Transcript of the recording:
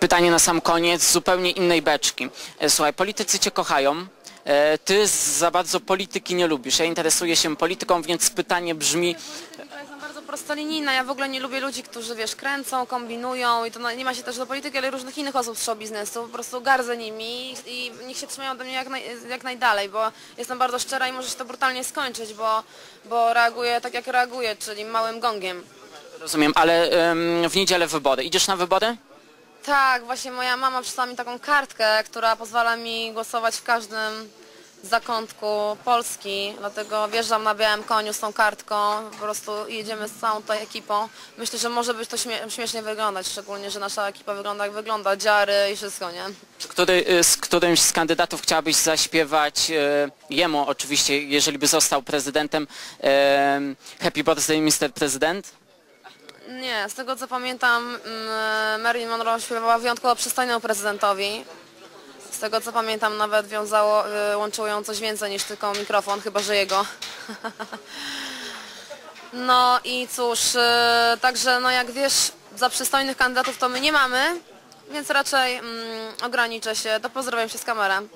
Pytanie na sam koniec zupełnie innej beczki. E, Słuchaj, politycy cię kochają. e, Ty za bardzo polityki nie lubisz. Ja interesuję się polityką, więc pytanie brzmi, Ja jestem bardzo prostolinijna, ja w ogóle nie lubię ludzi, którzy wiesz, kręcą, kombinują i to na- nie ma się też do polityki, ale różnych innych osób z show biznesu, po prostu gardzę nimi i, niech się trzymają ode mnie jak, naj, jak najdalej, bo jestem bardzo szczera i może się to brutalnie skończyć, bo, bo reaguję tak jak reaguję, czyli małym gongiem. rozumiem, ale em, w niedzielę wybory. Idziesz na wybory? Tak, właśnie moja mama przysłała mi taką kartkę, która pozwala mi głosować w każdym zakątku Polski, dlatego wjeżdżam na białym koniu z tą kartką, po prostu jedziemy z całą tą ekipą. Myślę, że może być to śmie śmiesznie wyglądać, szczególnie, że nasza ekipa wygląda jak wygląda, dziary i wszystko, nie? Który, z którymś z kandydatów chciałabyś zaśpiewać e, jemu oczywiście, jeżeli by został prezydentem e, Happy Birthday Mr. Prezydent? Nie, z tego co pamiętam mm, Marilyn Monroe śpiewała wyjątkowo przystojnemu prezydentowi. Z tego co pamiętam nawet wiązało, y, łączyło ją coś więcej niż tylko mikrofon, chyba że jego. No i cóż, y, także no jak wiesz, za przystojnych kandydatów to my nie mamy, więc raczej mm, ograniczę się. To pozdrawiam się z kamerą.